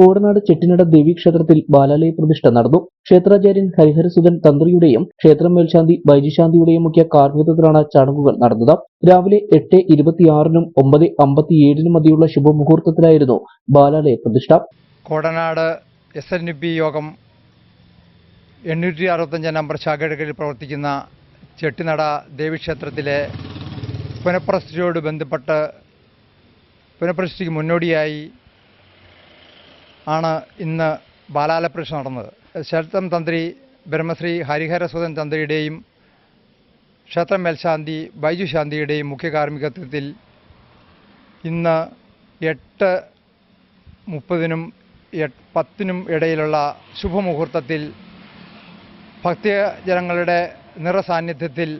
കോടനാട് ചെട്ടിനട ദേവീക്ഷേത്രത്തിൽ ബാലാലയ പ്രതിഷ്ഠ നടന്നു. ക്ഷേത്രാചാര്യൻ ഹരിഹരസുധൻ തന്ത്രിയുടെയും ക്ഷേത്രം മേൽശാന്തി ബൈജിശാന്തിയുടെയും മുഖ്യ കാർമ്മികത്തിലാണ് ചടങ്ങുകൾ നടന്നത്. രാവിലെ എട്ട് ഇരുപത്തിയാറിനും ഒമ്പത് അമ്പത്തിയേഴിനും മധ്യയുള്ള ശുഭമുഹൂർത്തത്തിലായിരുന്നു ബാലാലയ പ്രതിഷ്ഠ. കോടനാട് എസ് എൻ പി യോഗം എണ്ണൂറ്റി അറുപത്തഞ്ച് നമ്പർ ശാഖയുടെ കീഴിൽ പ്രവർത്തിക്കുന്ന ചെട്ടിനട ദേവീക്ഷേത്രത്തിലെ പുനഃപ്രതിഷ്ഠയോട് ബന്ധപ്പെട്ട് പുനഃപ്രതിഷ്ഠയ്ക്ക് മുന്നോടിയായി ആണ് ഇന്ന് ബാലാലപ്രതിഷ്ഠ നടന്നത്. ക്ഷേത്രം തന്ത്രി ബ്രഹ്മശ്രീ ഹരിഹരസുധൻ തന്ത്രിയുടെയും ക്ഷേത്രം മേൽശാന്തി ബൈജു ശാന്തിയുടെയും മുഖ്യ കാർമ്മികത്വത്തിൽ ഇന്ന് എട്ട് മുപ്പതിനും പത്തിനും ഇടയിലുള്ള ശുഭമുഹൂർത്തത്തിൽ ഭക്തജനങ്ങളുടെ നിറസാന്നിധ്യത്തിൽ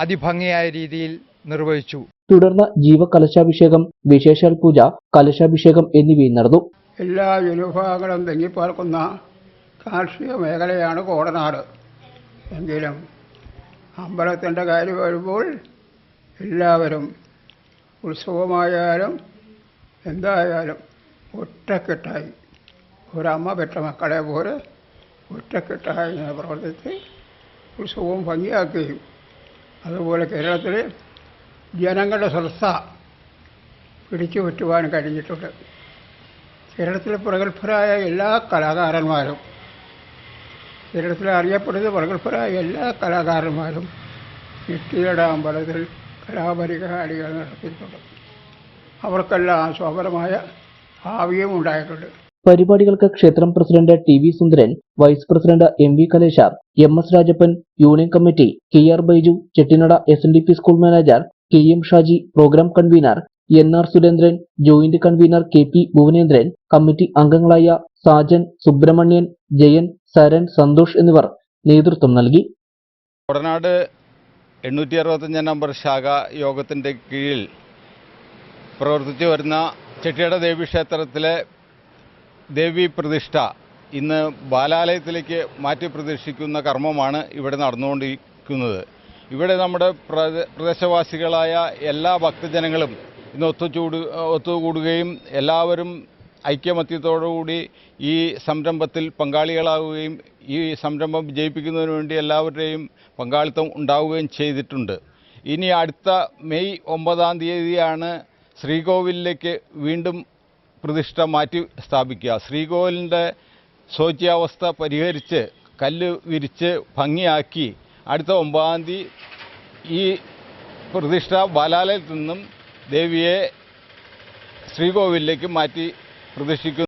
അതിഭംഗിയായ രീതിയിൽ നിർവഹിച്ചു. തുടർന്ന് ജീവകലശാഭിഷേകം വിശേഷാൽ പൂജ കലശാഭിഷേകം എന്നിവയും നടന്നു. എല്ലാ ജനവിഭാഗങ്ങളും തിങ്ങിപ്പാർക്കുന്ന കാർഷിക മേഖലയാണ് കോടനാട്. എങ്കിലും അമ്പലത്തിന്റെ കാര്യം വരുമ്പോൾ എല്ലാവരും ഉത്സവമായാലും എന്തായാലും ഒറ്റക്കെട്ടായി. ഒരമ്മ പെട്ട മക്കളെ പോലെ ഒറ്റക്കെട്ടായി ഇങ്ങനെ പ്രവർത്തിച്ച് ഉത്സവവും ഭംഗിയാക്കുകയും അതുപോലെ കേരളത്തിൽ ജനങ്ങളുടെ ശ്രദ്ധ പിടിച്ചു പറ്റുവാൻ കഴിഞ്ഞിട്ടുണ്ട്. കേരളത്തിലെ പ്രഗത്ഭരായ എല്ലാ കലാകാരന്മാരും കേരളത്തിലെ അറിയപ്പെടുന്ന പ്രഗത്ഭരായ എല്ലാ കലാകാരന്മാരും നിത്യയുടെ അമ്പലത്തിൽ കലാപരിഹാരികൾ നടത്തിയിട്ടുണ്ട്. അവർക്കെല്ലാം ശോഭനമായ ഭാവിയും ഉണ്ടായിട്ടുണ്ട്. പരിപാടികൾക്ക് ക്ഷേത്രം president T V Sundaran vice president M V Kalesha M S Rajappan union committee K R Baiju Chettinada S N D P school manager K M Shaji programme convener N R Surendran joint convener K P Bhuvanendran committee അംഗങ്ങളായ സാജൻ സുബ്രഹ്മണ്യൻ ജയൻ സരൺ സന്തോഷ് എന്നിവർ നേതൃത്വം നൽകി. കൊടനാട് എണ്ണൂറ്റി അറുപത്തഞ്ചാം number ശാഖ യോഗത്തിന്റെ കീഴിൽ പ്രവർത്തിച്ചു വരുന്ന ചെട്ടിയട ദേവി ക്ഷേത്രത്തിലെ ദേവി പ്രതിഷ്ഠ ഇന്ന് ബാലാലയത്തിലേക്ക് മാറ്റി പ്രതിഷ്ഠിക്കുന്ന കർമ്മമാണ് ഇവിടെ നടന്നുകൊണ്ടിരിക്കുന്നത്. ഇവിടെ നമ്മുടെ പ്രദേശവാസികളായ എല്ലാ ഭക്തജനങ്ങളും ഇന്ന് ഒത്തുചൂട് ഒത്തുകൂടുകയും എല്ലാവരും ഐക്യമത്യത്തോടുകൂടി ഈ സംരംഭത്തിൽ പങ്കാളികളാവുകയും ഈ സംരംഭം വിജയിപ്പിക്കുന്നതിന് വേണ്ടി എല്ലാവരുടെയും പങ്കാളിത്തം ഉണ്ടാവുകയും ചെയ്തിട്ടുണ്ട്. ഇനി അടുത്ത മെയ് ഒമ്പതാം തീയതിയാണ് ശ്രീകോവിലിലേക്ക് വീണ്ടും പ്രതിഷ്ഠ മാറ്റി സ്ഥാപിക്കുക. ശ്രീകോവിലിന്റെ ശോച്യാവസ്ഥ പരിഹരിച്ച് കല്ല് വിരിച്ച് ഭംഗിയാക്കി അടുത്ത ഒമ്പതാം തീയതി ഈ പ്രതിഷ്ഠ ബാലാലയത്തിൽ നിന്നും ദേവിയെ ശ്രീകോവിലേക്ക് മാറ്റി പ്രതിഷ്ഠിക്കുന്നു.